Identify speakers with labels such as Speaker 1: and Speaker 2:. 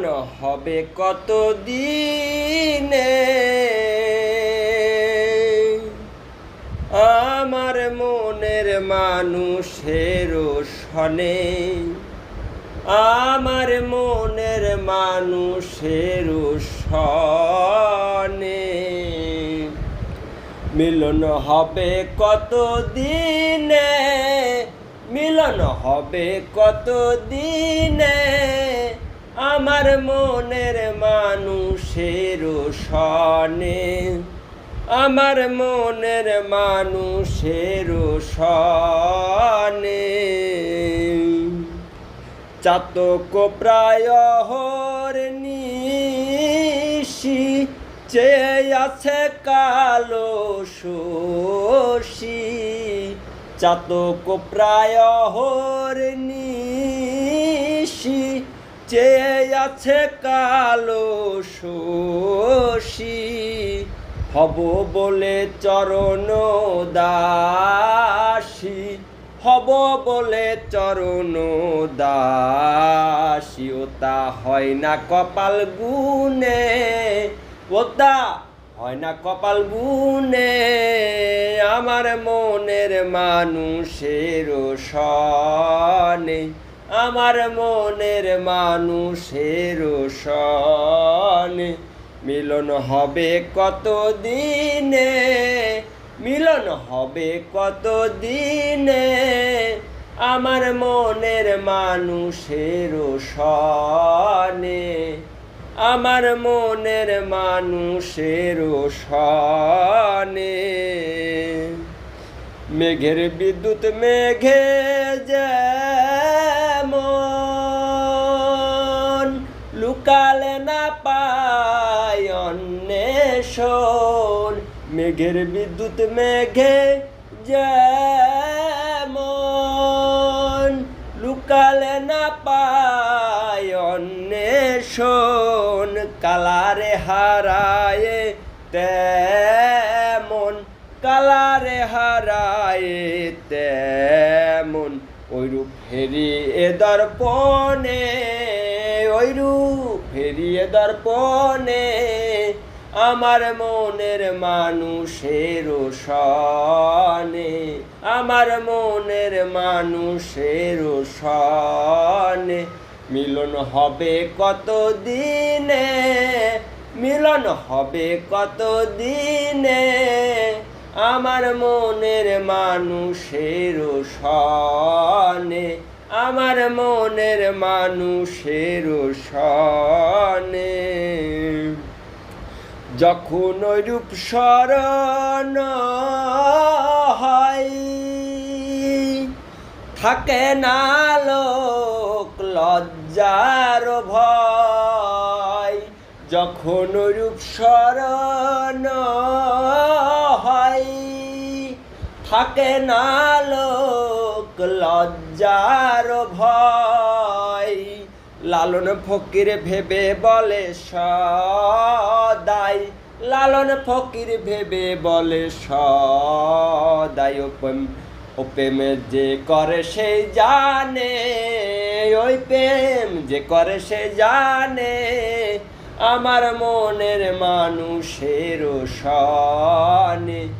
Speaker 1: মিলন হবে কত দিনে আমার মনের মানুষের সনে, আমার মনের মানুষের সনে। মিলন হবে কত দিনে মিলন হবে কত দিনে আমার মনের মানুষের সনে, আমার মনের মানুষের সনে। চাতক প্রায় হর নিশি, চেয়ে আছে কালো শশী। চাতক প্রায় হর চেয়ে আছে কালো শশী, হব বলে চরণ দাসী, হব বলে চরণ দাসী। ওতা হয় না কপাল গুনে ওতা হয় না কপাল গুনে আমার মনের মানুষের সনে আমার মনের মানুষের মিলন হবে কত দিনে মিলন হবে কত দিনে আমার মনের মানুষের সনে আমার মনের মানুষের সনে মেঘের বিদ্যুৎ মেঘে যেমন লুকালে না পায় অন্বেষণ। মেঘের বিদ্যুৎ মেঘে যেমন। লুকালে না পায় অন্বেষণ, কালারে হারায় তেমন। কালারে হারায় তেমন। ওইরূপ ফেরিয়ে দর্পণে ওইরূপ ফেরিয়ে দর্পণে আমার মনের মানুষের সনে আমার মনের মানুষের সনে মিলন হবে কত দিনে মিলন হবে কত দিনে আমার মনের মানুষের সনে আমার মনের মানুষের সনে। যখন রূপ স্মরণ হয়, থাকে না লোক লজ্জার ভয়। যখন রূপ স্মরণ হয়, থাকে না লোক লজ্জার ভয়। লালন ফকির ভেবে বলে সদাই। লালন ফকির ভেবে বলে সদাই। ওপেম ও যে করে সে জানে, ওই প্রেম যে করে সে জানে। আমার মনের মানুষের সনে।